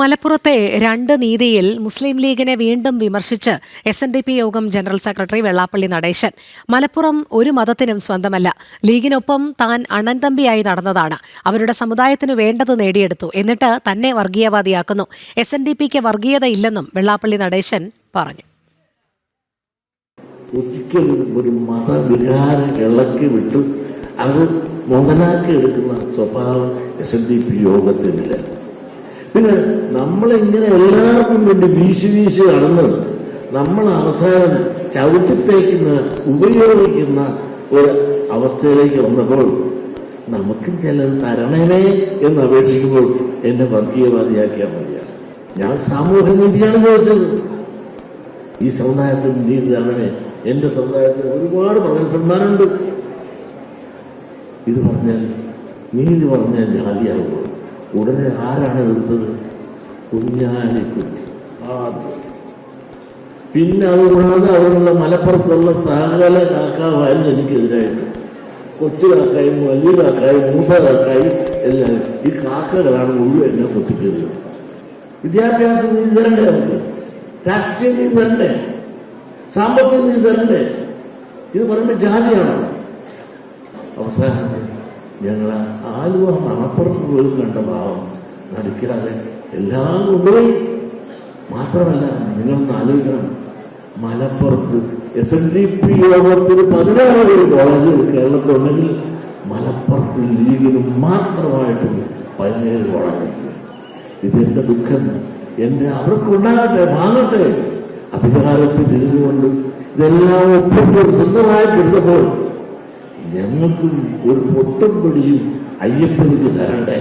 മലപ്പുറത്തെ രണ്ട് നീതിയിൽ മുസ്ലിം ലീഗിനെ വീണ്ടും വിമർശിച്ച് എസ് എൻ ഡി പി യോഗം ജനറൽ സെക്രട്ടറി വെള്ളാപ്പള്ളി നടേശൻ. മലപ്പുറം ഒരു മതത്തിനും സ്വന്തമല്ല. ലീഗിനൊപ്പം താൻ അണ്ണൻതമ്പിയായി നടന്നതാണ്. അവരുടെ സമുദായത്തിനു വേണ്ടത് നേടിയെടുത്തു. എന്നിട്ട് തന്നെ വർഗീയവാദിയാക്കുന്നു. എസ് എൻ ഡി പിക്ക് വർഗീയത ഇല്ലെന്നും വെള്ളാപ്പള്ളി നടേശൻ പറഞ്ഞു. ഒരു വിട്ടു. അത് മോഹനാക്കി എടുക്കുന്ന സ്വഭാവം എസ് എൻ ഡി പി യോഗത്തിനില്ല. പിന്നെ നമ്മളിങ്ങനെ എല്ലാവർക്കും വേണ്ടി വീശി വീശി നടന്ന് നമ്മൾ അവസാനം ചവിട്ടിത്തേക്കുന്ന ഉപയോഗിക്കുന്ന ഒരു അവസ്ഥയിലേക്ക് വന്നപ്പോൾ നമുക്കും ചിലത് തരണമേ എന്ന് അപേക്ഷിക്കുമ്പോൾ എന്നെ വർഗീയവാദിയാക്കിയാൽ മതിയാണ് ഞാൻ സാമൂഹ്യ നീതിയാണ് ചോദിച്ചത്. ഈ സമുദായത്തിൽ നീതി തരണമേ എന്റെ സമുദായത്തിൽ ഒരുപാട് പ്രഗത്ഭന്മാരുണ്ട്. ഇത് പറഞ്ഞാൽ നീതി പറഞ്ഞാൽ ജാതിയാകുമോ ഉടനെ ആരാണ് എടുത്തത്? കുഞ്ഞാലിക്കുട്ടി ആദ്യം പിന്നെ അതുകൂടാതെ അവിടെയുള്ള മലപ്പുറത്തുള്ള സകല കാക്കാവായിരുന്നു എനിക്കെതിരായിട്ട് കൊച്ചു കാക്കായും വലിയ കാക്കായും മൂത്ത കാക്കായും എല്ലാം ഈ കാക്കകളാണ് മുഴുവൻ എന്നെ കൊത്തിക്കരുത് വിദ്യാഭ്യാസം നീതി തരണ്ടേ നമുക്ക് രാഷ്ട്രീയ നീതി തരണ്ടേ? സാമ്പത്തിക നീതി തരണ്ടേ? ഇത് പറയുമ്പോൾ ജാതിയാണ്? അവസാനം ഞങ്ങൾ ആലുവ മണപ്പുറത്ത് പോലും കണ്ട ഭാവം നടിക്കാതെ എല്ലാം കൊണ്ടുപോയി. മാത്രമല്ല നിങ്ങളൊന്ന് ആലോചിക്കണം. മലപ്പുറത്ത് എസ് എൻ ഡി പി യോഗത്തിൽ പതിനാറ് പേര് കോളേജ് കേരളത്തിലുണ്ടെങ്കിൽ മലപ്പുറത്ത് ലീഗിന് മാത്രമായിട്ട് പതിനേഴ് കോളേജ് ഇതെന്റെ ദുഃഖം. എന്റെ അവർക്കുണ്ടാകട്ടെ വാങ്ങട്ടെ. അധികാരത്തിൽ ഇരുന്നുകൊണ്ട് ഇതെല്ലാം ഒപ്പിട്ട് സ്വന്തമായിട്ട് എടുത്തപ്പോൾ ഞങ്ങൾക്കും ഒരു പൊട്ടും പിടിയും അയ്യപ്പനിക്ക് തരണ്ടേ?